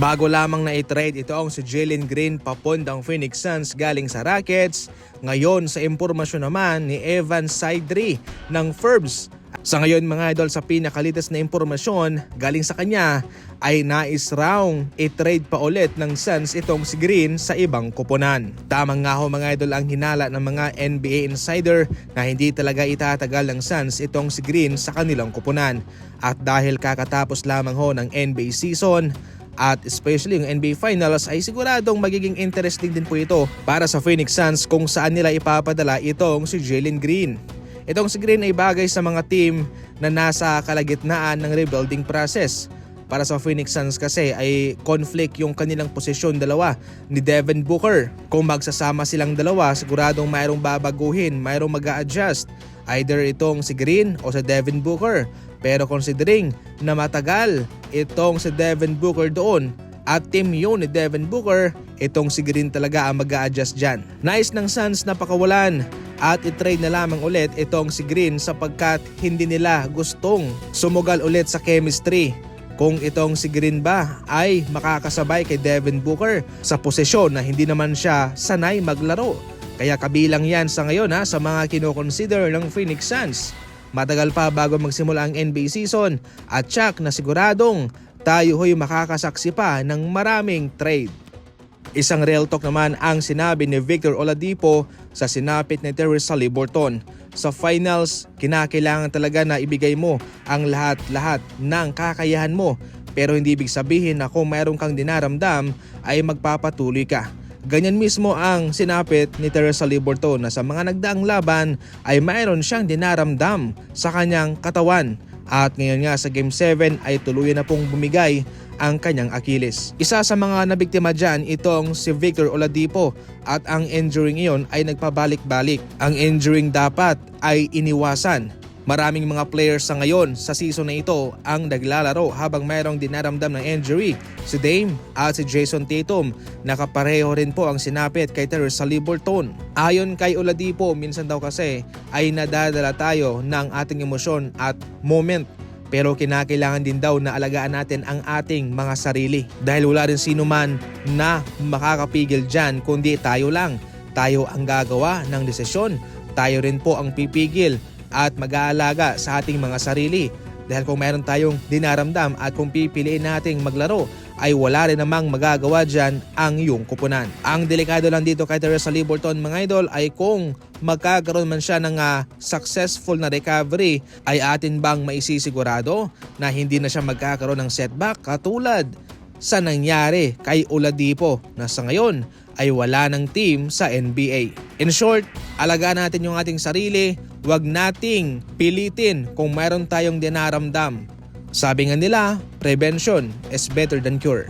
Bago lamang na i-trade ito ang si Jalen Green papundang Phoenix Suns galing sa Rockets. Ngayon sa impormasyon naman ni Evan Sidri ng Forbes. Sa ngayon mga idol sa pinakalitas na impormasyon galing sa kanya ay nais raw i-trade pa ulit ng Suns itong si Green sa ibang kupunan. Tamang nga ho mga idol ang hinala ng mga NBA insider na hindi talaga itatagal ng Suns itong si Green sa kanilang kupunan. At dahil kakatapos lamang ho ng NBA season, at especially yung NBA Finals ay siguradong magiging interesting din po ito para sa Phoenix Suns kung saan nila ipapadala itong si Jalen Green. Itong si Green ay bagay sa mga team na nasa kalagitnaan ng rebuilding process. Para sa Phoenix Suns kasi ay conflict yung kanilang posisyon dalawa ni Devin Booker. Kung magsasama silang dalawa, siguradong mayroong babaguhin, mayroong mag adjust Either itong si Green o si Devin Booker. Pero considering na matagal itong si Devin Booker doon at team yun ni Devin Booker, itong si Green talaga ang mag adjust dyan. Nice ng Suns na pakawalan at i-trade na lamang ulit itong si Green sapagkat hindi nila gustong sumugal ulit sa chemistry kung itong si Green ba ay makakasabay kay Devin Booker sa posisyon na hindi naman siya sanay maglaro. Kaya kabilang yan sa ngayon ha, sa mga kinoconsider ng Phoenix Suns. Matagal pa bago magsimula ang NBA season at tsak na siguradong tayo ho'y makakasaksi pa ng maraming trade. Isang real talk naman ang sinabi ni Victor Oladipo sa sinapit ni Teresa Liborton. Sa finals, kinakailangan talaga na ibigay mo ang lahat-lahat ng kakayahan mo pero hindi ibig sabihin na kung mayroon kang dinaramdam ay magpapatuloy ka. Ganyan mismo ang sinapit ni Teresa Liborton na sa mga nagdaang laban ay mayroon siyang dinaramdam sa kanyang katawan at ngayon nga sa Game 7 ay tuluyan na pong bumigay ang kanyang Achilles. Isa sa mga nabiktima dyan itong si Victor Oladipo at ang injury ngayon ay nagpabalik-balik. Ang injury dapat ay iniwasan. Maraming mga players sa ngayon sa season na ito ang naglalaro habang mayroong dinaramdam ng injury. Si Dame at si Jason Tatum nakapareho rin po ang sinapit kay Teresa Liborton. Ayon kay Oladipo, minsan daw kasi ay nadadala tayo ng ating emosyon at moment pero kinakailangan din daw na alagaan natin ang ating mga sarili dahil wala rin sino man na makakapigil dyan kundi tayo lang. Tayo ang gagawa ng desisyon, tayo rin po ang pipigil at mag-aalaga sa ating mga sarili. Dahil kung meron tayong dinaramdam at kung pipiliin nating maglaro ay wala rin namang magagawa dyan ang iyong kupunan. Ang delikado lang dito kay Teresa Liborton mga idol ay kung magkakaroon man siya ng ah, successful na recovery ay atin bang maisisigurado na hindi na siya magkakaroon ng setback katulad sa nangyari kay Oladipo na sa ngayon ay wala ng team sa NBA. In short, alagaan natin yung ating sarili, wag nating pilitin kung mayroon tayong dinaramdam. Sabi nga nila, prevention is better than cure.